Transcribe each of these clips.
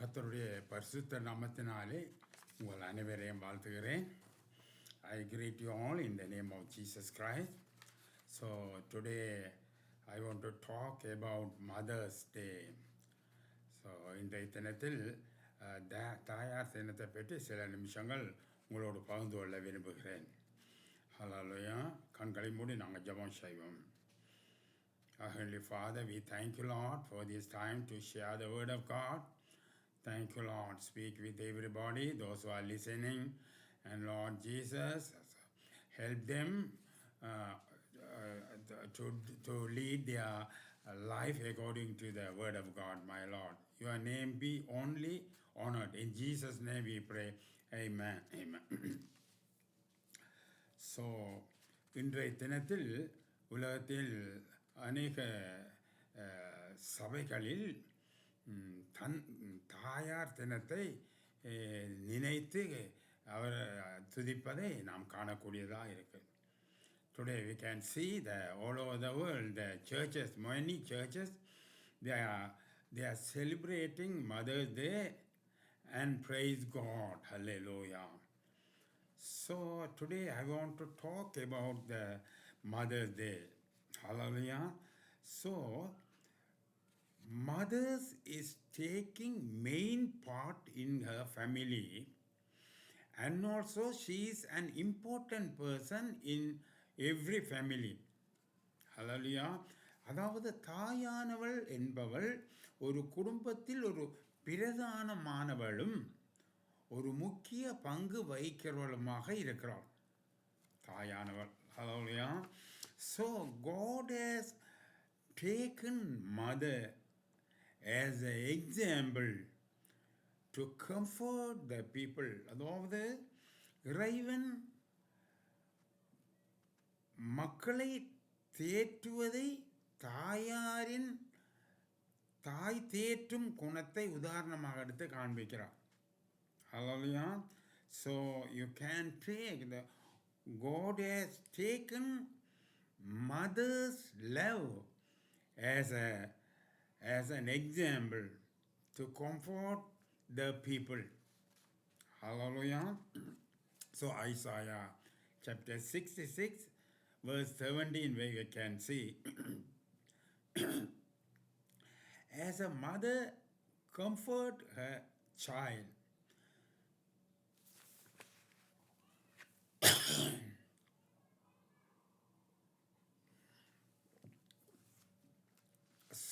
கத்தருடைய பரிசுத்த நாமத்தினாலே உங்கள் அனைவரையும் வாழ்த்துகிறேன் I greet you all in the name of Jesus Christ so today I want to talk about Mother's Day so இன்றைய தினத்தில் தாயார் தினத்தை பற்றி சில நிமிஷங்கள் உங்களோடு பகிர்ந்து கொள்ள விரும்புகிறேன் ஹலாலயம் கண்களை மூடி நாங்கள் ஜபம் செய்வோம் Heavenly father we thank you, Lord, for this time to share the Word God Thank you, Lord. Speak with everybody, those who are listening. And Lord Jesus, help them uh, uh, to, to lead their life according to the Word of God, my Lord. Your name be only honored. In Jesus' name we pray. Amen. Amen. So இன்றைய தினத்தில் உலகத்தில் அநேக அஹ், சபைகளில் ம், தன் தாயார் தினத்தை அஹ், நினைத்து அவர் துதிப்பதை நாம் காணக்கூடியதாக இருக்குது Today we can see that all over the world, the churches, many churches, they are, they are celebrating Mother's Day and praise God. Hallelujah. So today I want to talk about the Mother's Day. Hallelujah. So mothers is taking main part in her family. And also she is an important person in every family. ஹலலியா அதாவது தாயானவள் என்பவள் ஒரு குடும்பத்தில் ஒரு பிரதானமானவளும் ஒரு முக்கிய பங்கு வகிக்கிறவளுமாக இருக்கிறாள். தாயானவள். Hallelujah so God has taken mother as a example to comfort the people அதாவது இறைவன் மக்களை தேற்றுவதை தாயாரின் தாய் தேற்றும் குணத்தை உதாரணமாக எடுத்து காண்பிக்கிறார் Hallelujah. So you can take the God has taken mother's love as a as an example to comfort the people. Hallelujah. So Isaiah chapter 66 verse 17 where you can see as a mother comfort her child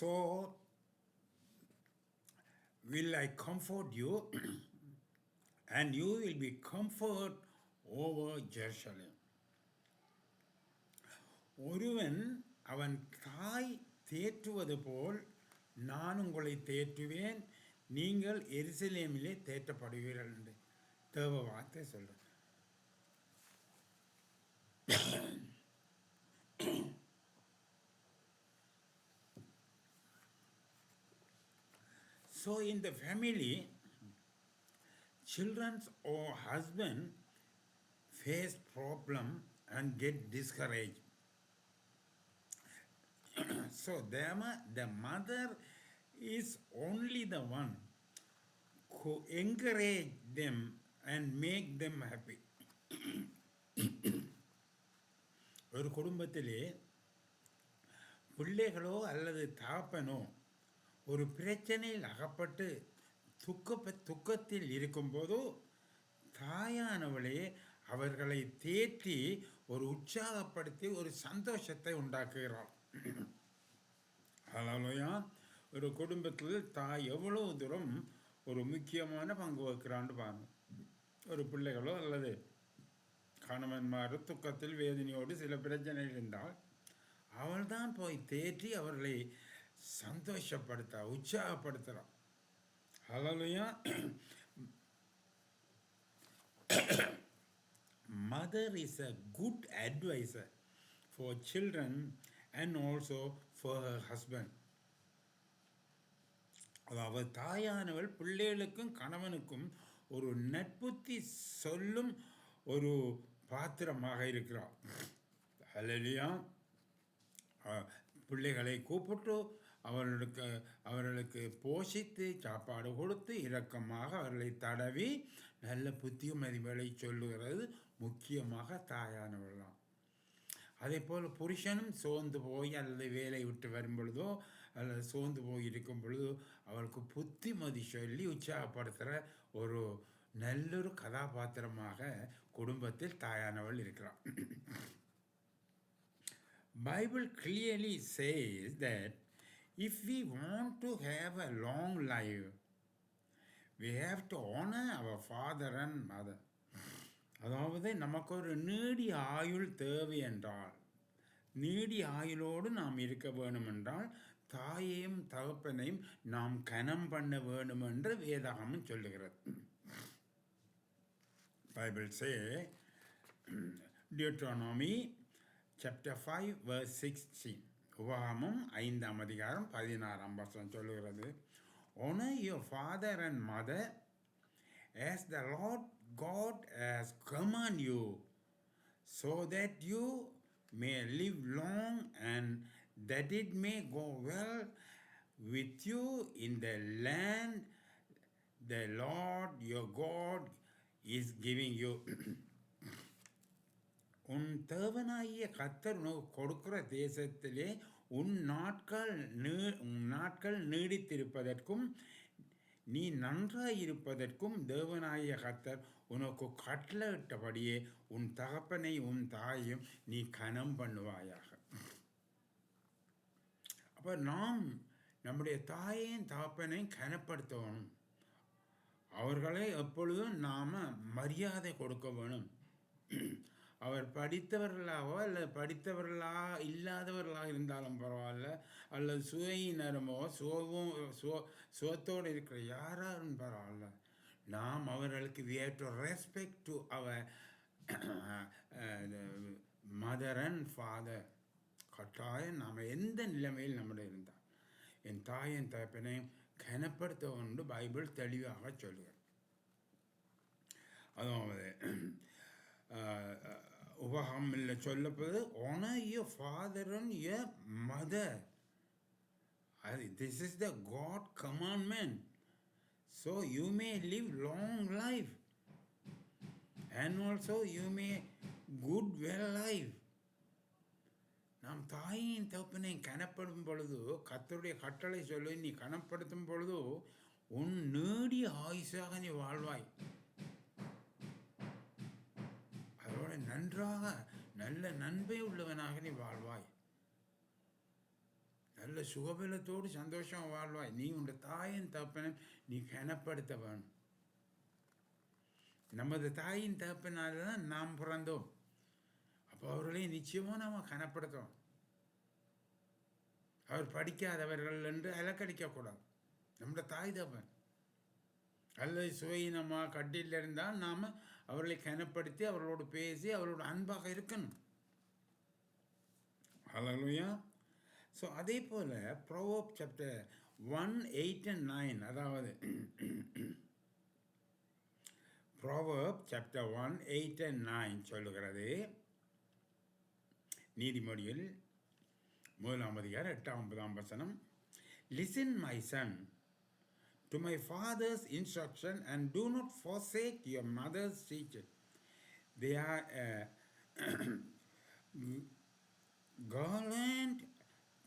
So, will I comfort you, and you will be comfort over Jerusalem. ஒருவன் அவன் தாய் தேற்றுவது போல் நான் உங்களை தேற்றுவேன் நீங்கள் எருசலேமிலே தேற்றப்படுவீர்கள் என்று தேவ வார்த்தை சொல்கிறேன் So in the family, children or husband face problem and get discouraged. so their mo- the mother is only the one who encourage them and make them happy. ஒரு குடும்பத்திலே பிள்ளைகளோ அல்லது தாப்பனோ ஒரு பிரச்சனையில் அகப்பட்டு துக்க துக்கத்தில் இருக்கும்போதோ தாயானவளே அவர்களை தேற்றி ஒரு உற்சாகப்படுத்தி ஒரு சந்தோஷத்தை உண்டாக்குகிறாள். அதாலயா ஒரு குடும்பத்தில் தாய் எவ்வளவு தூரம் ஒரு முக்கியமான பங்கு வகிக்கிறான்னு பாருங்க. ஒரு பிள்ளைகளோ அல்லது கணவன்மார் துக்கத்தில் வேதனையோடு சில பிரச்சனைகள் இருந்தால் அவள்தான் போய் தேற்றி அவர்களை சந்தோஷப்படுத்த உற்சாகப்படுத்துகிறோம் ஹலோயா mother is a good advisor for children and also for her husband. அதாவது தாயானவள் பிள்ளைகளுக்கும் கணவனுக்கும் ஒரு நட்புத்தி சொல்லும் ஒரு பாத்திரமாக இருக்கிறாள். ஹலலியா பிள்ளைகளை கூப்பிட்டு அவர்களுக்கு அவர்களுக்கு போஷித்து சாப்பாடு கொடுத்து இரக்கமாக அவர்களை தடவி நல்ல புத்திமதிகளை சொல்லுகிறது. முக்கியமாக தாயானவர்களாம். அதே போல் புருஷனும் சோர்ந்து போய் அல்லது வேலை விட்டு வரும் பொழுதோ அல்லது சோர்ந்து போய் இருக்கும் பொழுதோ அவளுக்கு புத்திமதி சொல்லி உற்சாகப்படுத்துகிற ஒரு நல்லொரு கதாபாத்திரமாக குடும்பத்தில் தாயானவள் இருக்கிறான் Bible clearly says that if we want to have a long life, we have to honor our father and mother. அதாவது நமக்கு ஒரு நீடிய ஆயுள் தேவை என்றால் நீடிய ஆயுளோடு நாம் இருக்க வேணுமென்றால் தாயையும் தகப்பனையும் நாம் கனம் பண்ண வேண்டும் என்று வேதாகமும் சொல்லுகிறது Bible say Deuteronomy chapter five verse sixteen உபகாமம் ஐந்தாம் அதிகாரம் பதினாறாம் வருஷம் சொல்லுகிறது honor your father and mother as the Lord God has commanded you, so that you may live long and that it may go well with you in the land the Lord your God is giving you. உன் தேவனாகிய கத்தர் உனக்கு கொடுக்கிற தேசத்திலே உன் நாட்கள் நீ உன் நாட்கள் நீடித்திருப்பதற்கும் நீ நன்றாயிருப்பதற்கும் தேவனாகிய கத்தர் உனக்கு கட்டளையிட்டபடியே உன் தகப்பனை உன் தாயும் நீ கனம் பண்ணுவாயாக. அப்போ நாம் நம்முடைய தாயையும் தகப்பனையும் கனப்படுத்தணும். அவர்களை எப்பொழுதும் நாம் மரியாதை கொடுக்க வேணும். அவர் படித்தவர்களாவோ இல்லை படித்தவர்களா இல்லாதவர்களாக இருந்தாலும் பரவாயில்ல அல்லது சுவையினரமோ சோவும் சோ சோத்தோடு இருக்கிற யாரும் பரவாயில்ல. நாம் அவர்களுக்கு we have to respect to our mother and father கட்டாயம் நாம் எந்த நிலைமையில் நம்முடைய இருந்தால் என் தாயின் தகப்பனையும் கனப்படுத்த ஒன்று பைபிள் தெளிவாக சொல்லுவார் அதாவது உபகமில் சொல்லப்படுது honour your father and your mother அது this is the God commandment so you may live long life and also you may good well life நாம் தாயின் தகப்பனை கனப்படும் பொழுது கத்தருடைய கட்டளை சொல்லி நீ கனப்படுத்தும் பொழுது உன் நேடிய ஆயுசாக நீ வாழ்வாய். நன்றாக நல்ல நண்பை உள்ளவனாக நீ வாழ்வாய். நல்ல சுகபலத்தோடு சந்தோஷம் வாழ்வாய். நீ உன் தாயின் தப்பனும் நீ கனப்படுத்த வேணும் நமது தாயின் தகப்பனால தான் நாம் பிறந்தோம். அப்போ அவர்களை நிச்சயமாக நாம் கனப்படுத்தோம் அவர் படிக்காதவர்கள் என்று அலக்கடிக்கக்கூடாது. நம்முடைய தாய் தகப்பன். அல்லது சுவையினமாக கட்டில் இருந்தால் நாம் அவர்களை கனப்படுத்தி அவர்களோடு பேசி அவர்களோட அன்பாக இருக்கணும். ஹலோயா ஸோ அதே போல் Proverbs chapter one eight and nine அதாவது Proverbs chapter one eight and nine சொல்லுகிறது. நீதிமொழியில் முதலாம் அதிகாரம் எட்டாம் ஒன்பதாம் வசனம் listen my son to my father's instruction and do not forsake your mother's teaching. They are uh, garland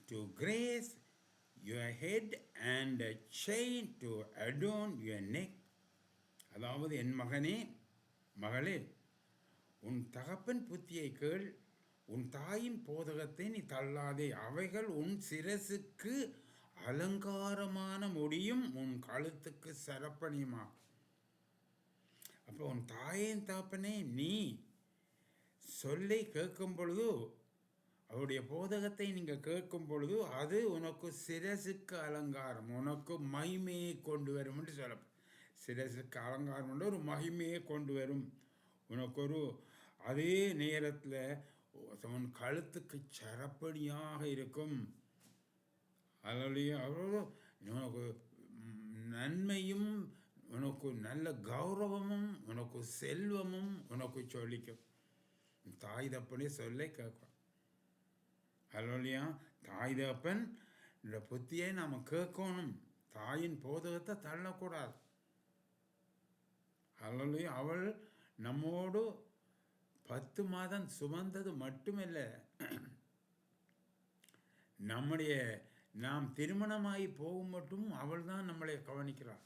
to grace your head and a chain to adorn your neck. அதாவது என் மகனே மகளே உன் தகப்பன் புத்தியை கேள் உன் தாயின் போதகத்தை நீ தள்ளாதே அவைகள் உன் சிரசுக்கு அலங்காரமான முடியும் உன் கழுத்துக்கு சரப்பணியுமா? அப்போ உன் தாயின் தாப்பனே நீ சொல்லை கேட்கும் பொழுது அவருடைய போதகத்தை நீங்கள் கேட்கும் பொழுது அது உனக்கு சிரசுக்கு அலங்காரம் உனக்கு மகிமையை கொண்டு வரும் என்று சொல்ல சிரசுக்கு அலங்காரம் என்று ஒரு மகிமையை கொண்டு வரும். உனக்கு ஒரு அதே நேரத்தில் உன் கழுத்துக்கு சரப்பணியாக இருக்கும். அதில் அவ்வளோ உனக்கு நன்மையும் உனக்கு நல்ல கௌரவமும் உனக்கு செல்வமும் உனக்கு சொல்லிக்கும். தாய் தப்பனே சொல்ல கேட்கும் அலோலியா தாய் தப்பன் இந்த புத்தியை நாம் கேட்கணும். தாயின் போதகத்தை தள்ளக்கூடாது. அல்லது அவள் நம்மோடு பத்து மாதம் சுமந்தது மட்டுமில்லை. நம்முடைய நாம் திருமணமாகி போகும் மட்டும் அவள் தான் நம்மளை கவனிக்கிறாள்.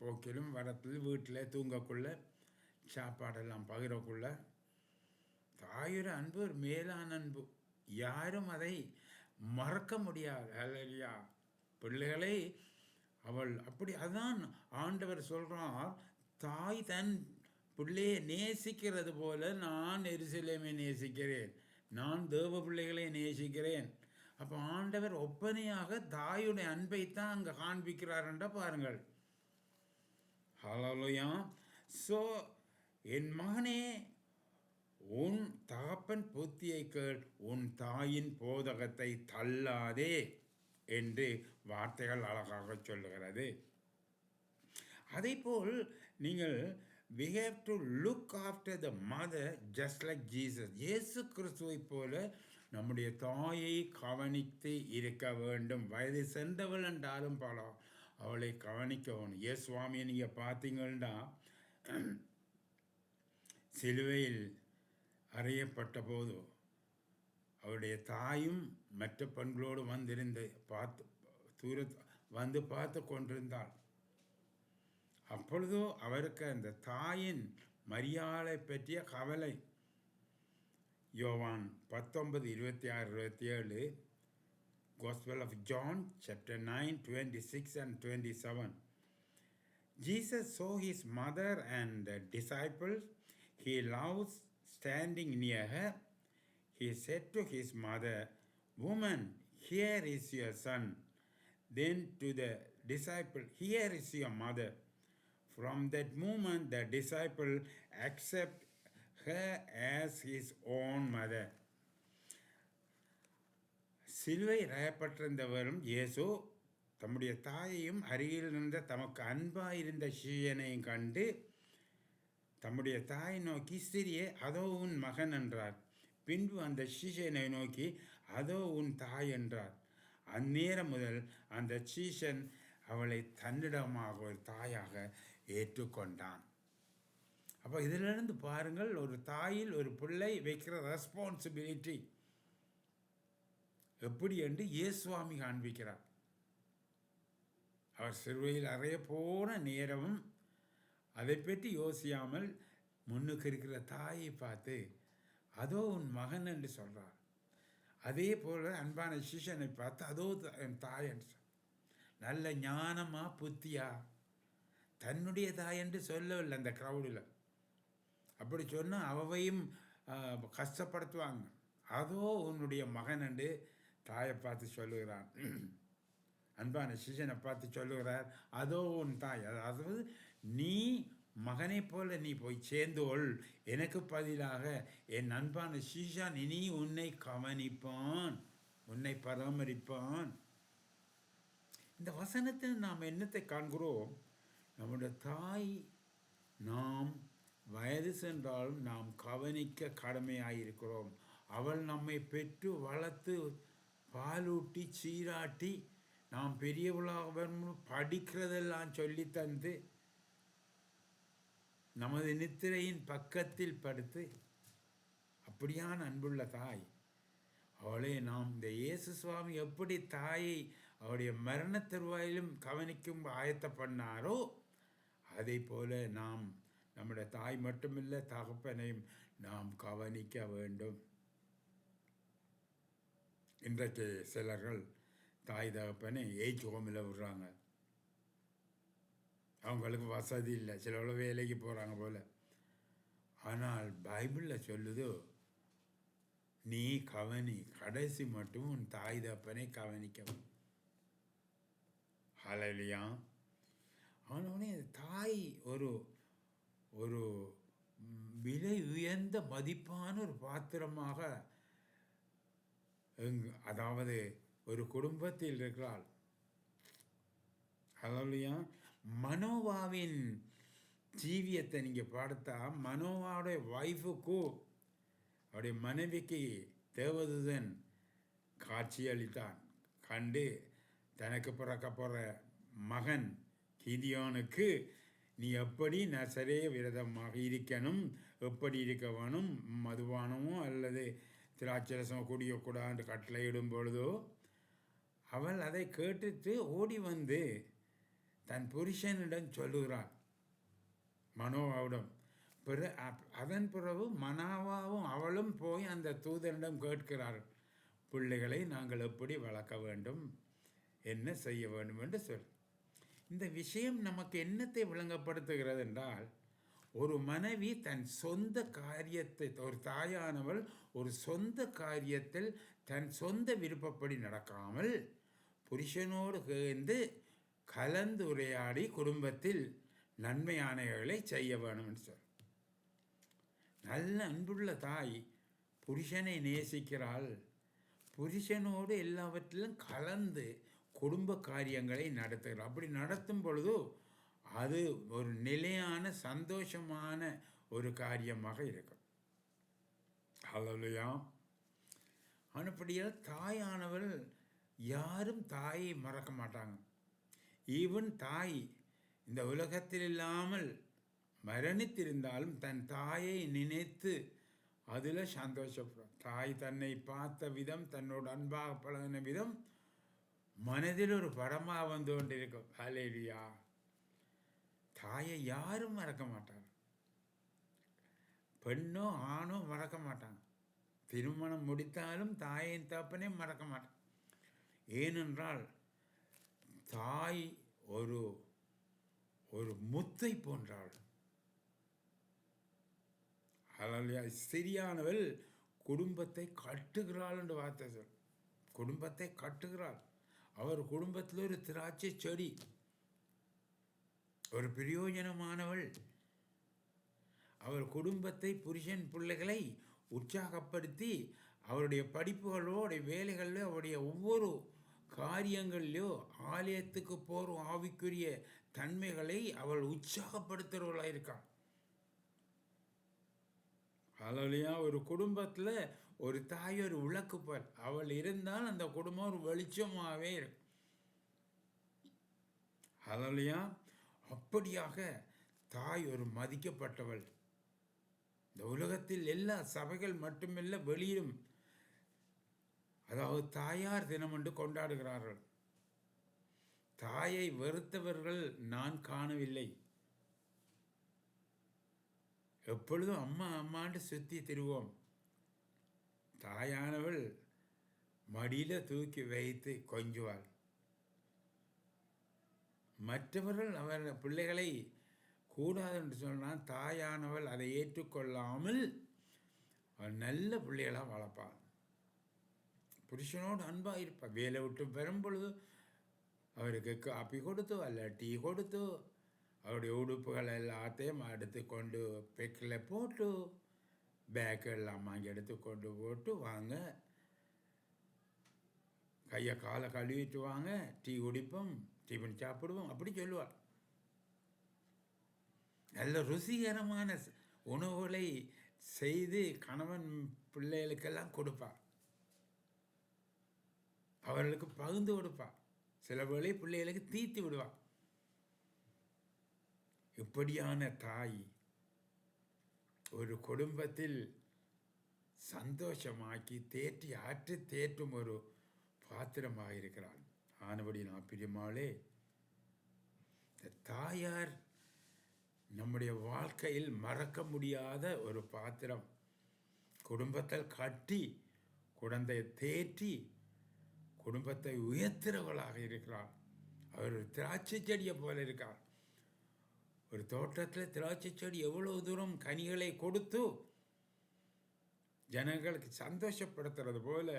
போக்கிலும் வரத்தில் வீட்டில் தூங்கக்குள்ள சாப்பாடெல்லாம் பகிரக்குள்ள தாயுற அன்பு ஒரு மேலான அன்பு யாரும் அதை மறக்க முடியாது. அல்லையா? பிள்ளைகளை அவள் அப்படி அதான் ஆண்டவர் சொல்கிறார் தாய் தன் பிள்ளையை நேசிக்கிறது போல நான் எரிசிலேமே நேசிக்கிறேன். நான் தேவ பிள்ளைகளை நேசிக்கிறேன். அப்போ ஆண்டவர் ஒப்பனையாக தாயுடைய அன்பை தான் அங்கே காண்பிக்கிறாருன்ற பாருங்கள். ஹலோயா ஸோ என் மகனே உன் தகப்பன் புத்தியை கேள் உன் தாயின் போதகத்தை தள்ளாதே என்று வார்த்தைகள் அழகாக சொல்லுகிறது. அதேபோல் நீங்கள் we have to look after the mother just like Jesus இயேசு கிறிஸ்துவை போல நம்முடைய தாயை கவனித்து இருக்க வேண்டும். வயது சென்றவள் என்றாலும் பல அவளை கவனிக்க வேணும் ஏ சுவாமியை நீங்கள் பார்த்தீங்கன்னா சிலுவையில் அறையப்பட்ட போது அவருடைய தாயும் மற்ற பெண்களோடு வந்திருந்து பார்த்து தூர வந்து பார்த்து கொண்டிருந்தாள். அப்பொழுதோ அவருக்கு அந்த தாயின் மரியாதை பற்றிய கவலை யோவான் பத்தொன்பது இருபத்தி ஆறு இருபத்தி ஏழு Gospel of John, chapter 9, 26 and 27. Jesus saw his mother and the disciples. He loves standing near her. He said to his mother, Woman, here is your son. Then to the disciple, Here is your mother. From that moment, the disciple accept her as his own mother. சிலுவை ரயப்பட்டிருந்தவரும் இயேசு தம்முடைய தாயையும் அருகில் இருந்த தமக்கு அன்பாயிருந்த சீயனையும் கண்டு தம்முடைய தாயை நோக்கி சிறியே அதோ உன் மகன் என்றார். பின்பு அந்த சீஷனை நோக்கி அதோ உன் தாய் என்றார். அந்நேரம் முதல் அந்த சீஷன் அவளை தன்னிடமாக ஒரு தாயாக ஏற்றுக்கொண்டான். அப்போ இதிலிருந்து பாருங்கள் ஒரு தாயில் ஒரு பிள்ளை வைக்கிற ரெஸ்பான்சிபிலிட்டி எப்படி என்று இயேசுவாமி காண்பிக்கிறார். அவர் சிறுவையில் அறைய போன நேரமும் அதை பற்றி யோசியாமல் முன்னுக்கு இருக்கிற தாயை பார்த்து அதோ உன் மகன் என்று சொல்கிறார் அதே போல அன்பான சிஷனை பார்த்து அதோ என் தாய் என்று நல்ல ஞானமா புத்தியா? தன்னுடைய தாய் என்று சொல்லவில்லை அந்த க்ரௌடில் அப்படி சொன்னால் அவவையும் கஷ்டப்படுத்துவாங்க. அதோ உன்னுடைய மகன் என்று தாயை பார்த்து சொல்லுகிறான். அன்பான சிஷனை பார்த்து சொல்லுகிறார். அதோ உன் தாய். அதாவது நீ மகனைப் போல நீ போய் சேர்ந்தோள். எனக்கு பதிலாக என் அன்பான சிஷான் இனி உன்னை கவனிப்பான். உன்னை பராமரிப்பான். இந்த வசனத்தில் நாம் என்னத்தை காண்கிறோம்? நம்முடைய தாய் நாம் வயது சென்றாலும் நாம் கவனிக்க கடமையாயிருக்கிறோம். அவள் நம்மை பெற்று வளர்த்து பாலூட்டி சீராட்டி நாம் பெரியவளாக வரணும் படிக்கிறதெல்லாம் சொல்லி தந்து நமது நித்திரையின் பக்கத்தில் படுத்து அப்படியான அன்புள்ள தாய். அவளே நாம் இந்த இயேசு சுவாமி எப்படி தாயை அவருடைய மரண தருவாயிலும் கவனிக்கும் ஆயத்த பண்ணாரோ அதே போல நாம் நம்முடைய தாய் மட்டுமில்லை தகப்பனையும் நாம் கவனிக்க வேண்டும் இன்றைக்கு சிலர்கள் தாய் தகப்பனை ஏஜ் ஹோமில் விடுறாங்க அவங்களுக்கு வசதி இல்லை சிலவளவு வேலைக்கு போகிறாங்க போல ஆனால் பைபிளில் சொல்லுது நீ கவனி கடைசி மட்டும் உன் தாய் தகப்பனை கவனிக்கவும் ஹலலியா ஆனவுடனே தாய் ஒரு ஒரு விலை உயர்ந்த மதிப்பான ஒரு பாத்திரமாக எங்- அதாவது ஒரு குடும்பத்தில் இருக்கிறாள். ஹலோலியா மனோவாவின் ஜீவியத்தை நீங்கள் பார்த்தா மனோவாவுடைய ஒய்ஃபுக்கும் அவருடைய மனைவிக்கு தேவதூதன் காட்சியளித்தான் கண்டு தனக்கு பிறக்க போகிற மகன் கிதியோனுக்கு நீ எப்படி நசரே விரதமாக இருக்கணும்? எப்படி இருக்க வேணும்? மதுபானமோ அல்லது திராட்சரசமோ குடியக்கூடாது கட்டளையிடும் பொழுதோ அவள் அதை கேட்டுட்டு ஓடி வந்து தன் புருஷனிடம் சொல்லுகிறாள். மனோவாவிடம் பிற அப்- அதன் பிறகு மனாவாவும் அவளும் போய் அந்த தூதனிடம் கேட்கிறார்கள். பிள்ளைகளை நாங்கள் எப்படி வளர்க்க வேண்டும்? என்ன செய்ய வேண்டும் என்று சொல் இந்த விஷயம் நமக்கு என்னத்தை விளங்கப்படுத்துகிறது என்றால் ஒரு மனைவி தன் சொந்த காரியத்தை ஒரு தாயானவள் ஒரு சொந்த காரியத்தில் தன் சொந்த விருப்பப்படி நடக்காமல் புருஷனோடு சேர்ந்து கலந்துரையாடி குடும்பத்தில் நன்மையானவைகளை செய்ய வேணும்னு சொல். நல்ல அன்புள்ள தாய் புருஷனை நேசிக்கிறாள். புருஷனோடு எல்லாவற்றிலும் கலந்து குடும்ப காரியங்களை நடத்துகிறார் அப்படி நடத்தும் பொழுது அது ஒரு நிலையான சந்தோஷமான ஒரு காரியமாக இருக்கும். அல்லையா அனுப்படியால் தாயானவள் யாரும் தாயை மறக்க மாட்டாங்க. ஈவன் தாய் இந்த உலகத்தில் இல்லாமல் மரணித்திருந்தாலும் தன் தாயை நினைத்து அதில் சந்தோஷப்படும். தாய் தன்னை பார்த்த விதம் தன்னோட அன்பாக பழகின விதம் மனதில் ஒரு படமாக வந்து கொண்டிருக்கும். ஹலேலியா தாயை யாரும் மறக்க மாட்டாங்க. பெண்ணோ ஆணோ மறக்க மாட்டாங்க. திருமணம் முடித்தாலும் தாயின் தப்பனே மறக்க மாட்டான் ஏனென்றால் தாய் ஒரு ஒரு முத்தை போன்றாள். அதனால் சரியானவள் குடும்பத்தை கட்டுகிறாள் என்று வார்த்தை சொல் குடும்பத்தை கட்டுகிறாள். அவர் குடும்பத்தில் ஒரு திராட்சை செடி. ஒரு பிரயோஜனமானவள். அவர் குடும்பத்தை புருஷன் பிள்ளைகளை உற்சாகப்படுத்தி அவருடைய படிப்புகளோட வேலைகளிலோ அவருடைய ஒவ்வொரு காரியங்கள்லையோ ஆலயத்துக்கு போகிற ஆவிக்குரிய தன்மைகளை அவள் உற்சாகப்படுத்துகிறவளாக இருக்கான் அதுலையா ஒரு குடும்பத்தில் ஒரு தாய் ஒரு விளக்கு போல் அவள் இருந்தால் அந்த குடும்பம் ஒரு வெளிச்சமாகவே இருக்கும். அலலியா அப்படியாக தாய் ஒரு மதிக்கப்பட்டவள். இந்த உலகத்தில் எல்லா சபைகள் மட்டுமில்ல வெளியிலும். அதாவது தாயார் தினம் என்று கொண்டாடுகிறார்கள். தாயை வெறுத்தவர்கள் நான் காணவில்லை. எப்பொழுதும் அம்மா அம்மாண்டு சுற்றி திருவோம். தாயானவள் மடியில் தூக்கி வைத்து கொஞ்சுவாள். மற்றவர்கள் அவர் பிள்ளைகளை கூடாது என்று சொன்னால் தாயானவள் அதை ஏற்றுக்கொள்ளாமல் அவள் நல்ல பிள்ளைகளாக வளர்ப்பாள். புருஷனோடு அன்பாக இருப்பாள் வேலை விட்டு பெறும் பொழுது அவருக்கு காப்பி கொடுத்தோ அல்ல டீ கொடுத்தோ அவருடைய உடுப்புகள் எல்லாத்தையும் எடுத்து கொண்டு பெக்கில் போட்டு பேக்கெல்லாம் வாங்கி எடுத்து கொண்டு போட்டு வாங்க. கையை காலை கழுவிட்டு வாங்க. டீ குடிப்போம் டிஃபன் சாப்பிடுவோம் அப்படி சொல்லுவார். நல்ல ருசிகரமான உணவுகளை செய்து கணவன் பிள்ளைகளுக்கெல்லாம் கொடுப்பார். அவர்களுக்கு பகிர்ந்து கொடுப்பார். சில வேளை பிள்ளைகளுக்கு தீர்த்து விடுவார். இப்படியான தாய் ஒரு குடும்பத்தில் சந்தோஷமாக்கி தேற்றி ஆற்றி தேற்றும் ஒரு பாத்திரமாக இருக்கிறாள் ஆனபடி நான் பிரியமாளே இந்த தாயார் நம்முடைய வாழ்க்கையில் மறக்க முடியாத ஒரு பாத்திரம் குடும்பத்தில் கட்டி குழந்தையை தேற்றி குடும்பத்தை உயர்த்துறவளாக இருக்கிறார் அவர் திராட்சை செடியை போல இருக்கார் ஒரு தோட்டத்தில் திராட்சை செடி எவ்வளோ தூரம் கனிகளை கொடுத்து ஜனங்களுக்கு சந்தோஷப்படுத்துறது போல்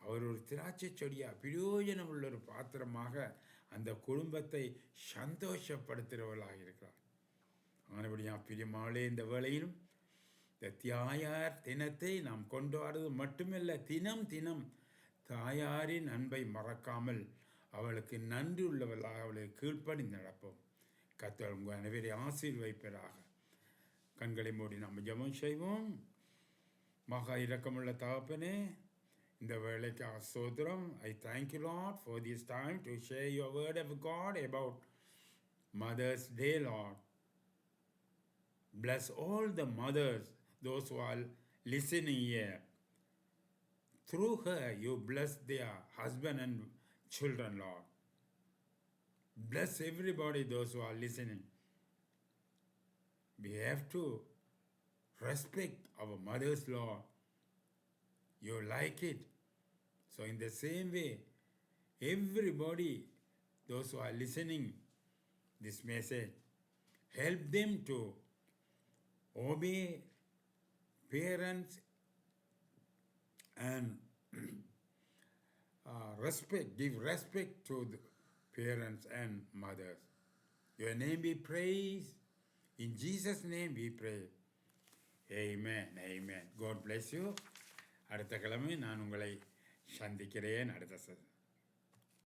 அவர் ஒரு திராட்சை செடியாக பிரயோஜனம் உள்ள ஒரு பாத்திரமாக அந்த குடும்பத்தை சந்தோஷப்படுத்துகிறவர்களாக இருக்கிறார். ஆனபடியாக பிரியமாளே இந்த வேளையிலும் இந்த தியாயார் தினத்தை நாம் கொண்டாடுவது மட்டுமல்ல தினம் தினம் தாயாரின் அன்பை மறக்காமல் அவளுக்கு நன்றி உள்ளவர்களாக அவளுக்கு கீழ்ப்படி நடப்போம். கத்தர் உங்கள் அனைவரை ஆசீர்வைப்பதாக கண்களை மூடி நாம் ஜெபம் செய்வோம். மகா இரக்கமுள்ள தகப்பனே இந்த வேலைக்காக சோதரம் I thank you Lord for this time to share your word of God about Mother's Day Lord Bless all the mothers, those who are listening here. Through her, you bless their husband and children, Lord. Bless everybody, those who are listening. We have to respect our mothers, law. You like it. So, in the same way, everybody, those who are listening this message, help them to obey parents and uh, respect, give respect to the parents and mothers. Your name be praised. In Jesus' name we pray. Amen. Amen. God bless you. அடுத்த கிழமை நான் உங்களை சந்திக்கிறேன் அடுத்த